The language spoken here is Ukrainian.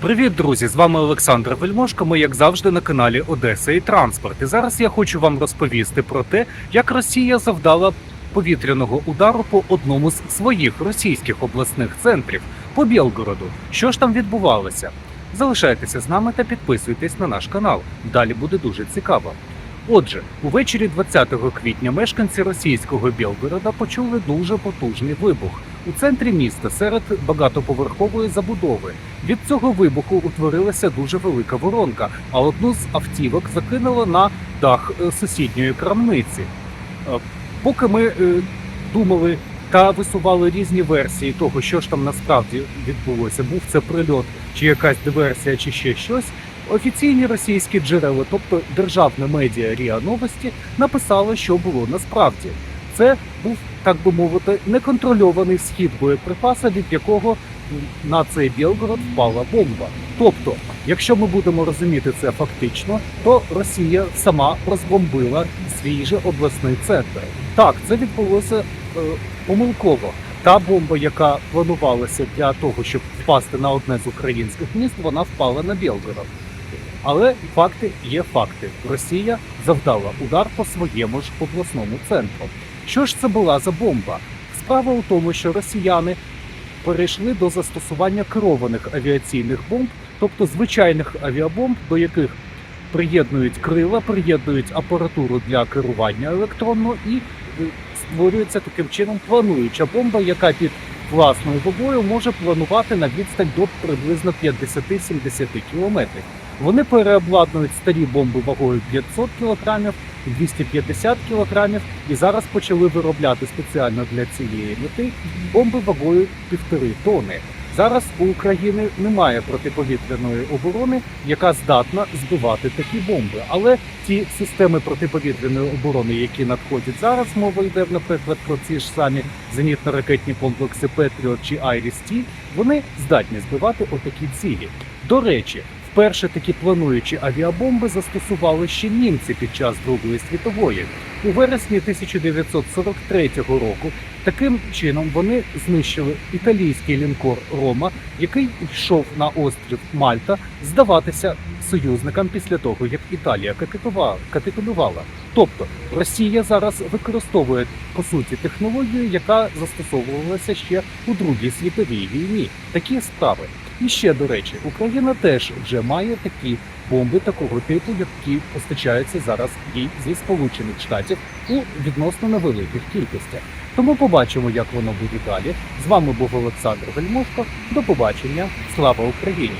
Привіт, друзі! З вами Олександр Вельмошко. Ми, як завжди, на каналі Одеса і Транспорт. І зараз я хочу вам розповісти про те, як Росія завдала повітряного удару по одному з своїх російських обласних центрів по Білгороду. Що ж там відбувалося? Залишайтеся з нами та підписуйтесь на наш канал. Далі буде дуже цікаво. Отже, увечері 20 квітня мешканці російського Білгорода почули дуже потужний вибух у центрі міста серед багатоповерхової забудови. Від цього вибуху утворилася дуже велика воронка, а одну з автівок закинуло на дах е, сусідньої крамниці. Е, Поки ми е, думали та висували різні версії того, що ж там насправді відбулося, був це прильот, чи якась диверсія, чи ще щось. Офіційні російські джерела, тобто державне медіа Ріа Новості, написали, що було насправді. Це був, так би мовити, неконтрольований схід боєприпаса, від якого на цей Білгород впала бомба. Тобто, якщо ми будемо розуміти це фактично, то Росія сама розбомбила свій же обласний центр. Так, це відбулося е, помилково. Та бомба, яка планувалася для того, щоб впасти на одне з українських міст, вона впала на Білгород. Але факти є факти. Росія завдала удар по своєму ж обласному центру. Що ж це була за бомба? Справа у тому, що росіяни перейшли до застосування керованих авіаційних бомб, тобто звичайних авіабомб, до яких приєднують крила, приєднують апаратуру для керування електронно і е, створюється таким чином плануюча бомба, яка під власною вагою може планувати на відстань до приблизно 50-70 кілометрів. Вони переобладнують старі бомби вагою 500 кг, 250 кг і зараз почали виробляти спеціально для цієї мети бомби вагою півтори тони. Зараз у України немає протиповітряної оборони, яка здатна збивати такі бомби. Але ті системи протиповітряної оборони, які надходять зараз, мова йде, наприклад, про ці ж самі зенітно-ракетні комплекси Петріот чи Айріс-Ті, вони здатні збивати отакі цілі. До речі, вперше такі плануючі авіабомби застосували ще німці під час Другої світової. У вересні 1943 року таким чином вони знищили італійський лінкор Рома, який йшов на острів Мальта здаватися союзникам після того, як Італія капітулювала. Тобто Росія зараз використовує по суті технологію, яка застосовувалася ще у Другій світовій війні. Такі справи. І ще до речі, Україна теж вже має такі бомби такого типу, які постачаються зараз їй зі Сполучених Штатів у відносно невеликих кількостях. Тому побачимо, як воно буде далі. З вами був Олександр Вельмошко. До побачення. Слава Україні!